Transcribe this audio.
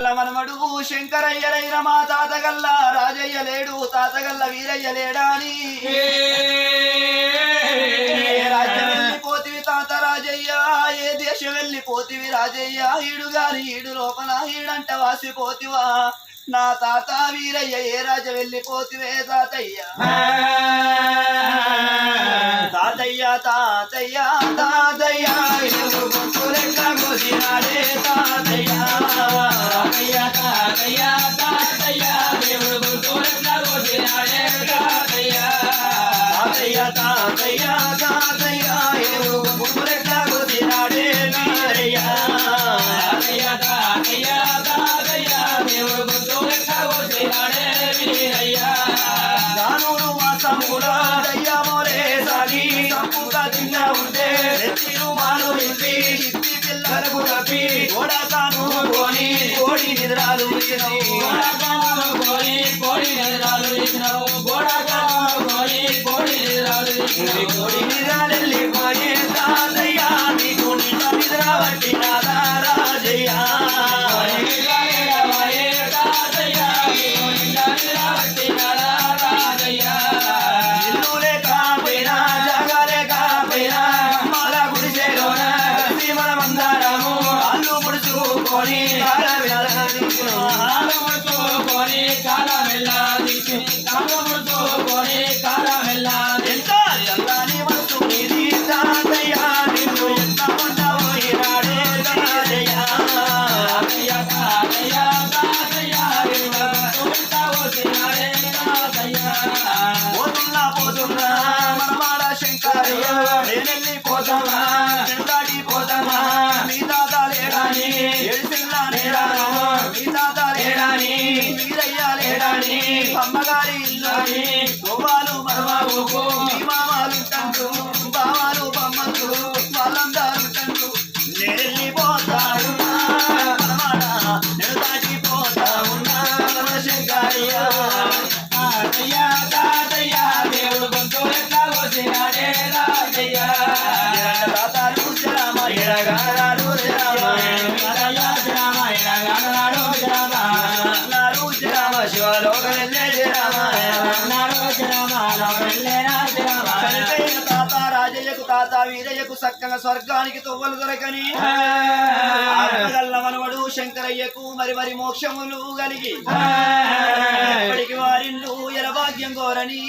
మనమడు శంకరయ్యలైన మా తాతగల్ల రాజయ్య లేడు తాతగల్ల వీరయ్య లేడా అని వెళ్ళిపోతివి తాత రాజయ్య ఏ దేశం వెళ్ళిపోతివి రాజయ్య ఈడు గాని ఈడు లోపల ఈడంట వాసిపోతివా నా తాత వీరయ్య ఏ రాజ వెళ్ళిపోతివే తాతయ్య తాతయ్య తాతయ్య తాతయ్య ఉంటే మాను నింపి ఇప్పి పిల్లలకు తప్పి గోడకాను కోని కోడి నిద్రాలు కోని కోడి నిద్రాలు ఇచ్చినవు. కోని కోడి నిద్రాలు ఇచ్చినవు. కోడి నిద్రాలెల్లి పోయే తాతయ్య నీకు నిన్న నిద్ర పట్టినాదా రాజయ్య. ఇల్లులే నేనెళ్ళి పోతామా చెందాడి పోతామా మీ తాత లేడాని ఎడిసిల్లా లేడాను మీ తాత లేడాని లేడాని అమ్మగారి ఇల్లాని? గోవాలు మరవాకు మీ మామ రాజయ్యకు తాత వీరయ్యకు స్వర్గానికి తొవ్వలు దొరకని మనవడు శంకరయ్యకు మరి మరి మోక్షములు కలిగి ఎప్పటికి వారిల్లు ఎలభాగ్యం కోరని